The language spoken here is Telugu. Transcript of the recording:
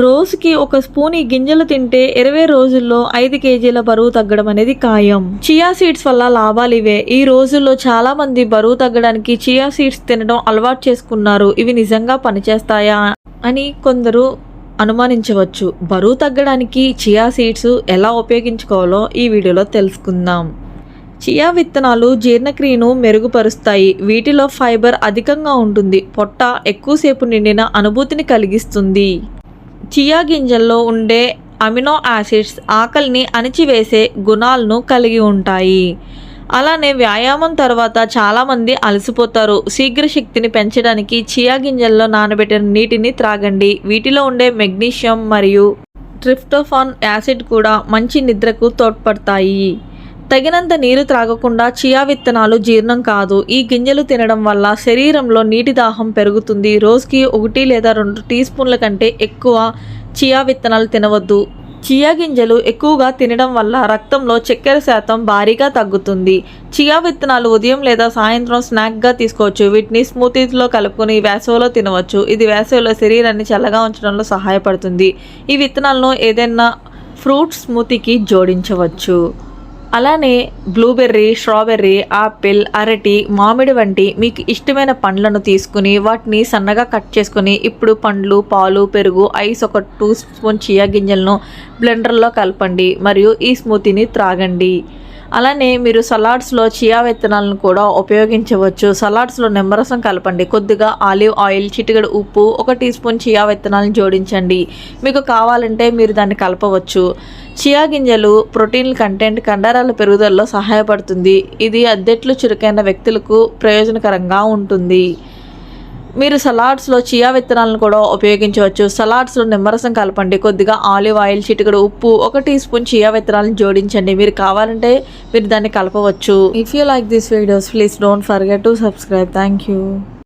రోజుకి ఒక స్పూన్ ఈ గింజలు తింటే ఇరవై రోజుల్లో ఐదు కేజీల బరువు తగ్గడం అనేది ఖాయం. చియా సీడ్స్ వల్ల లాభాలు ఇవే. ఈ రోజుల్లో చాలా మంది బరువు తగ్గడానికి చియా సీడ్స్ తినడం అలవాటు చేసుకున్నారు. ఇవి నిజంగా పనిచేస్తాయా అని కొందరు అనుమానించవచ్చు. బరువు తగ్గడానికి చియా సీడ్స్ ఎలా ఉపయోగించుకోవాలో ఈ వీడియోలో తెలుసుకుందాం. చియా విత్తనాలు జీర్ణక్రియను మెరుగుపరుస్తాయి. వీటిలో ఫైబర్ అధికంగా ఉంటుంది. పొట్ట ఎక్కువసేపు నిండిన అనుభూతిని కలిగిస్తుంది. చియా గింజల్లో ఉండే అమినో యాసిడ్స్ ఆకలిని అణిచివేసే గుణాలను కలిగి ఉంటాయి. అలానే వ్యాయామం తర్వాత చాలామంది అలసిపోతారు. శీఘ్ర శక్తిని పెంచడానికి చియా గింజల్లో నానబెట్టిన నీటిని త్రాగండి. వీటిలో ఉండే మెగ్నీషియం మరియు ట్రిప్టోఫాన్ యాసిడ్ కూడా మంచి నిద్రకు తోడ్పడతాయి. తగినంత నీరు త్రాగకుండా చియా విత్తనాలు జీర్ణం కాదు. ఈ గింజలు తినడం వల్ల శరీరంలో నీటి దాహం పెరుగుతుంది. రోజుకి ఒకటి లేదా రెండు టీ స్పూన్ల కంటే ఎక్కువ చియా విత్తనాలు తినవద్దు. చియా గింజలు ఎక్కువగా తినడం వల్ల రక్తంలో చక్కెర శాతం భారీగా తగ్గుతుంది. చియా విత్తనాలు ఉదయం లేదా సాయంత్రం స్నాక్గా తీసుకోవచ్చు. వీటిని స్మూతీస్లో కలుపుకొని వేసవిలో తినవచ్చు. ఇది వేసవిలో శరీరాన్ని చల్లగా ఉంచడంలో సహాయపడుతుంది. ఈ విత్తనాలను ఏదైనా ఫ్రూట్ స్మూతీకి జోడించవచ్చు. అలానే బ్లూబెర్రీ స్ట్రాబెర్రీ ఆపిల్ అరటి మామిడి వంటి మీకు ఇష్టమైన పండ్లను తీసుకుని వాటిని సన్నగా కట్ చేసుకుని ఇప్పుడు పండ్లు పాలు పెరుగు ఐస్ ఒక టూ స్పూన్ చియా గింజలను బ్లెండర్లో కలపండి మరియు ఈ స్మూతీని త్రాగండి. అలానే మీరు సలాడ్స్లో చియా విత్తనాలను కూడా ఉపయోగించవచ్చు. సలాడ్స్లో నిమ్మరసం కలపండి. కొద్దిగా ఆలివ్ ఆయిల్ చిటికెడు ఉప్పు ఒక టీ స్పూన్ చియా విత్తనాలను జోడించండి. మీకు కావాలంటే మీరు దాన్ని కలపవచ్చు. చియా గింజలు ప్రోటీన్ కంటెంట్ కండరాల పెరుగుదలలో సహాయపడుతుంది. ఇది అద్దెట్లు చురుకైన వ్యక్తులకు ప్రయోజనకరంగా ఉంటుంది. మీరు సలాడ్స్లో చియా విత్తనాలను కూడా ఉపయోగించవచ్చు. సలాడ్స్లో నిమ్మరసం కలపండి. కొద్దిగా ఆలివ్ ఆయిల్ చిటికడు ఉప్పు ఒక టీ స్పూన్ చియా విత్తనాలను జోడించండి. మీరు కావాలంటే మీరు దాన్ని కలపవచ్చు. If you like this videos please don't forget to subscribe thank you